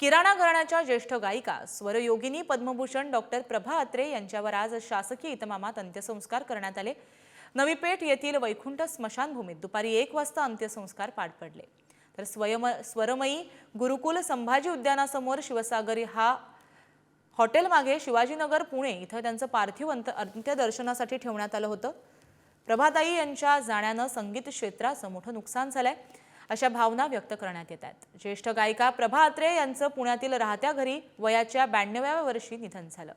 किराणा घराण्याच्या ज्येष्ठ गायिका स्वरयोगिनी पद्मभूषण डॉक्टर प्रभा अत्रे यांच्यावर आज शासकीय इतमामात अंत्यसंस्कार करण्यात आले. नवीपेठ येथील वैकुंठ स्मशानभूमीत दुपारी एक वाजता अंत्यसंस्कार पार पडले. तर स्वयम स्वरमयी गुरुकुल संभाजी उद्यानासमोर शिवसागरी हा हॉटेल मागे शिवाजीनगर पुणे इथं त्यांचं पार्थिव अंत अंत्यदर्शनासाठी ठेवण्यात आलं होतं. प्रभाताई यांच्या जाण्यानं संगीत क्षेत्राचं मोठं नुकसान झालंय. अशा भावना व्यक्त करण्यात येत आहेत ज्येष्ठ गायिका प्रभा अत्रे यांचं पुण्यातील राहत्या घरी वयाच्या ब्याण्णव्या वर्षी निधन झालं.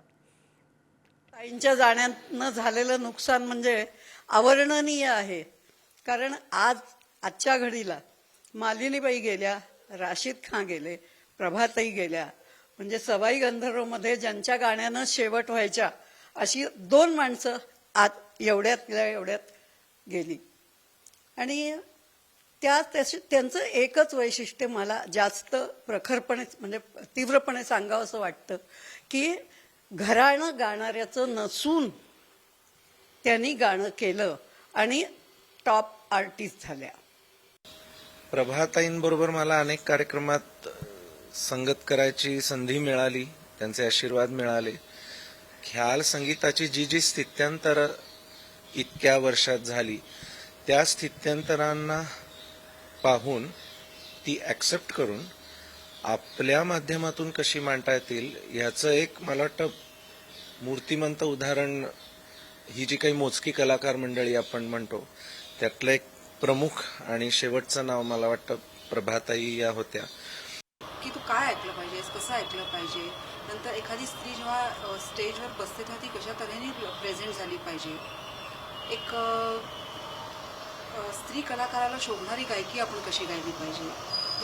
ताईंच्या जाण्यानं झालेलं नुकसान म्हणजे अवर्णनीय आहे. कारण आज आजच्या घडीला मालिनीबाई गेल्या राशीद खां गेले प्रभाताई गेल्या म्हणजे सवाई गंधर्वमध्ये ज्यांच्या गाण्यानं शेवट व्हायच्या अशी दोन माणसं आत एवढ्यातल्या एवढ्यात गेली. आणि त्या त्यांचं एकच वैशिष्ट्य मला जास्त प्रखरपणे म्हणजे तीव्रपणे सांगावं असं वाटतं की घराणं गाणाऱ्याचं नसून त्यांनी गाणं केलं आणि टॉप आर्टिस्ट झाल्या. प्रभाताईंबरोबर मला अनेक कार्यक्रमात संगत करायची संधी मिळाली त्यांचे आशीर्वाद मिळाले. ख्याल संगीताची जी जी स्थित्यंतर इतक्या वर्षात झाली त्या स्थित्यंतरांना पाहून ती ऍक्सेप्ट करून आपल्या माध्यमातून कशी मांडता येतील याचं एक मला वाटतं मूर्तिमंत उदाहरण ही जी काही मोजकी कलाकार मंडळी आपण म्हणतो त्यातलं एक प्रमुख आणि शेवटचं नाव मला वाटतं प्रभाताई या होत्या. की तू काय ऐकलं पाहिजेस कसं ऐकलं पाहिजे? नंतर एखादी स्त्री जेव्हा स्टेजवर बसते तेव्हा ती कशा तऱ्हेने प्रेझेंट झाली पाहिजे? एक स्त्री कलाकाराला शोभणारी गायकी आपण कशी गायली पाहिजे?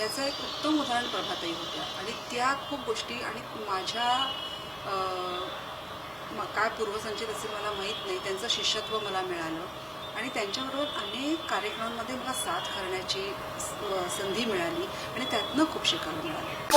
याचं एक उत्तम उदाहरण प्रभाताई होत्या. आणि त्या खूप गोष्टी आणि माझ्या म- काय पूर्वसंचित असेल मला माहीत नाही. त्यांचं शिष्यत्व मला मिळालं. आणि त्यांच्याबरोबर अनेक कार्यक्रमांमध्ये मला साथ करण्याची संधी मिळाली. आणि त्यातनं खूप शिकायला मिळालं.